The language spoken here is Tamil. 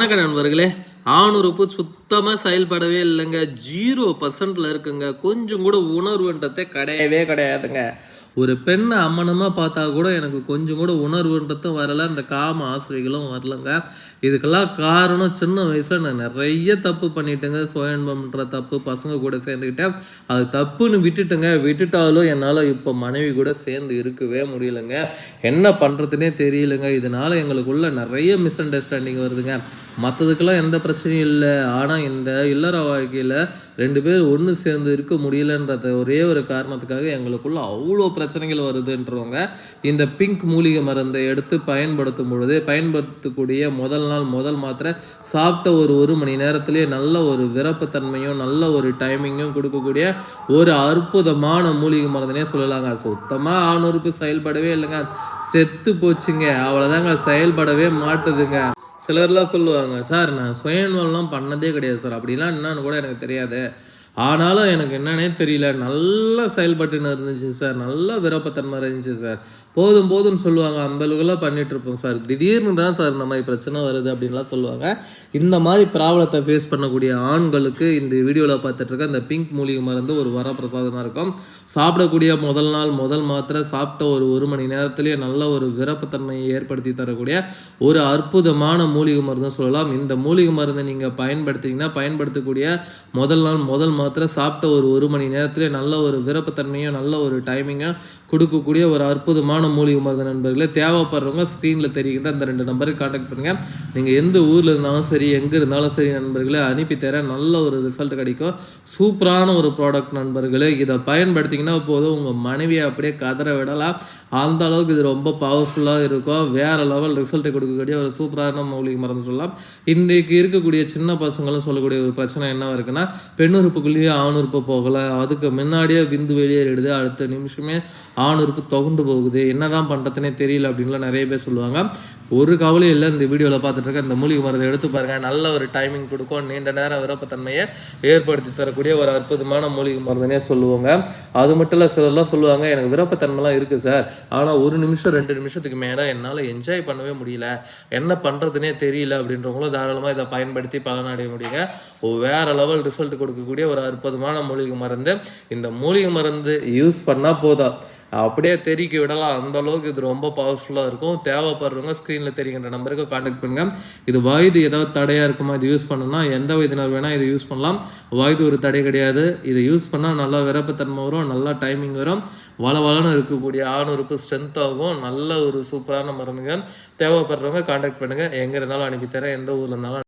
வணக்கம் நண்பர்களே. ஆணுறுப்பு சுத்தமாக செயல்படவே இல்லைங்க. ஜீரோ பர்சன்டில் இருக்குங்க. கொஞ்சம் கூட உணர்வுன்றதே கிடையவே கிடையாதுங்க. ஒரு பெண்ணை அம்மனமாக பார்த்தா கூட எனக்கு கொஞ்சம் கூட உணர்வுன்றதும் வரல. அந்த காம ஆசைகளும் வரலங்க. இதுக்கெல்லாம் காரணம் சின்ன வயசில் நான் நிறைய தப்பு பண்ணிட்டேங்க. சுயன்பம்ன்ற தப்பு பசங்க கூட சேர்ந்துக்கிட்டேன். அது தப்புன்னு விட்டுட்டுங்க. விட்டுட்டாலும் என்னால் இப்போ மனைவி கூட சேர்ந்து இருக்கவே முடியலங்க. என்ன பண்ணுறதுனே தெரியலங்க. இதனால எங்களுக்குள்ள நிறைய மிஸ் அண்டர்ஸ்டாண்டிங் வருதுங்க. மற்றதுக்கெல்லாம் எந்த பிரச்சனையும் இல்லை. ஆனால் இந்த இல்லற வாழ்க்கையில் ரெண்டு பேர் ஒன்று சேர்ந்து இருக்க முடியலன்றத ஒரே ஒரு காரணத்துக்காக எங்களுக்குள்ள அவ்வளோ பிரச்சனைகள் வருதுன்றவங்க இந்த பிங்க் மூலிகை மருந்தை எடுத்து பயன்படுத்தும் பொழுது பயன்படுத்தக்கூடிய முதல் நாள் முதல் மாத்திரை சாப்பிட்ட ஒரு ஒரு மணி நேரத்திலேயே நல்ல ஒரு விரப்புத்தன்மையும் நல்ல ஒரு டைமிங்கும் கொடுக்கக்கூடிய ஒரு அற்புதமான மூலிகை மருந்துனே சொல்லலாங்க. சுத்தமாக ஆணுறுப்பு செயல்படவே இல்லைங்க. செத்து போச்சுங்க. அவ்வளோதாங்க செயல்படவே மாட்டுதுங்க. சிலர்லாம் சொல்லுவாங்க சார் நான் சுயநலம் பண்ணதே கிடையாது சார். அப்படிலாம் என்னன்னு கூட எனக்கு தெரியாது. ஆனாலும் எனக்கு என்னன்னே தெரியல. நல்லா செயல்பட்டுன்னு இருந்துச்சு சார். நல்லா விருப்பத்தன்மை இருந்துச்சு சார். போதும் போதும்னு சொல்லுவாங்க. அந்த அளவுக்குலாம் பண்ணிட்டு இருப்போம் சார். திடீர்னு தான் சார் இந்த மாதிரி பிரச்சனை வருது அப்படின்லாம் சொல்லுவாங்க. இந்த மாதிரி ப்ராப்ளத்தை ஃபேஸ் பண்ணக்கூடிய ஆண்களுக்கு இந்த வீடியோவில் பார்த்துட்டு இருக்க இந்த பிங்க் மூலிகை மருந்து ஒரு வரப்பிரசாதமாக இருக்கும். சாப்பிடக்கூடிய முதல் நாள் முதல் மாத்திரை சாப்பிட்ட ஒரு ஒரு மணி நேரத்திலேயே நல்ல ஒரு விரப்பத்தன்மையை ஏற்படுத்தி தரக்கூடிய ஒரு அற்புதமான மூலிகை மருந்து சொல்லலாம். இந்த மூலிகை மருந்தை நீங்கள் பயன்படுத்திங்கன்னா பயன்படுத்தக்கூடிய முதல் நாள் முதல் மாத்திரை சாப்பிட்ட ஒரு ஒரு மணி நேரத்திலே நல்ல ஒரு விருப்பத்தன்மையும் நல்ல ஒரு டைமிங்கும் கொடுக்கக்கூடிய ஒரு அற்புதமான மூலிகை மருந்து நண்பர்களே தேவைப்படுறவங்க ஸ்க்ரீனில் தெரிகின்ற அந்த ரெண்டு நம்பருக்கு காண்டாக்ட் பண்ணுங்கள் நீங்கள் எந்த ஊரில் இருந்தாலும் சரி எங்கே இருந்தாலும் சரி நண்பர்களே அனுப்பி தர நல்ல ஒரு ரிசல்ட் கிடைக்கும். சூப்பரான ஒரு ப்ராடக்ட் நண்பர்களே இதை பயன்படுத்திங்கன்னா போதும் உங்கள் மனைவியை அப்படியே கதற விடலாம். அந்த அளவுக்கு இது ரொம்ப பவர்ஃபுல்லாக இருக்கும். வேறு லெவல் ரிசல்ட்டை கொடுக்கக்கூடிய ஒரு சூப்பரான மூலிகை மருந்து சொல்லலாம். இன்றைக்கு இருக்கக்கூடிய சின்ன பசங்களும் சொல்லக்கூடிய ஒரு பிரச்சனை என்ன இருக்குன்னா பெண்ணுறுப்புக்குள்ளேயே ஆணுறுப்பு போகலை. அதுக்கு முன்னாடியே விந்து வெளியேறிடுது. அடுத்த நிமிஷமே ஆணுறுப்பு தொகுண்டு போகுது. என்னதான் பண்ணுறதுனே தெரியல அப்படின்லாம் நிறைய பேர் சொல்லுவாங்க. ஒரு கவலையும் இல்லை இந்த வீடியோவில் பார்த்துட்டு இருக்க இந்த மூலிகை மருந்தை எடுத்து பாருங்க. நல்ல ஒரு டைமிங் கொடுக்கும். நீண்ட நேரம் விருப்பத்தன்மையை ஏற்படுத்தி தரக்கூடிய ஒரு அற்புதமான மூலிகை மருந்துனே சொல்லுவாங்க. அது மட்டும் இல்லை சிலர்லாம் சொல்லுவாங்க எனக்கு விருப்பத்தன்மைலாம் இருக்குது சார். ஆனால் ஒரு நிமிஷம் ரெண்டு நிமிஷத்துக்கு மேலே என்னால் என்ஜாய் பண்ணவே முடியல. என்ன பண்ணுறதுனே தெரியல அப்படின்றவங்களும் தாராளமாக இதை பயன்படுத்தி பலனடைய முடியுங்க. வேறு வேற லெவல் ரிசல்ட் கொடுக்கக்கூடிய ஒரு அற்புதமான மூலிகை மருந்து. இந்த மூலிகை மருந்து யூஸ் பண்ணால் போதும். அப்படியே தெறிக்க விடலாம். அந்த அளவுக்கு இது ரொம்ப பவர்ஃபுல்லாக இருக்கும். தேவைப்படுறவங்க ஸ்க்ரீனில் தெரிகின்ற நம்பருக்கு காண்டாக்ட் பண்ணுங்க. இது வயது ஏதாவது தடையாக இருக்குமா? இது யூஸ் பண்ணணும்னா எந்த வயதினர் வேணால் இதை யூஸ் பண்ணலாம். வயது ஒரு தடை கிடையாது. இதை யூஸ் பண்ணால் நல்லா விரப்பத்தன்மை வரும் நல்லா டைமிங் வரும். வள வளன்னு இருக்கக்கூடிய ஆணுறுப்பு ஸ்ட்ரென்த் ஆகும். நல்ல ஒரு சூப்பரான மருந்துங்க. தேவைப்படுறவங்க காண்டாக்ட் பண்ணுங்கள் எங்கே இருந்தாலும் அனுப்பி தரேன். எந்த ஊரில் இருந்தாலும்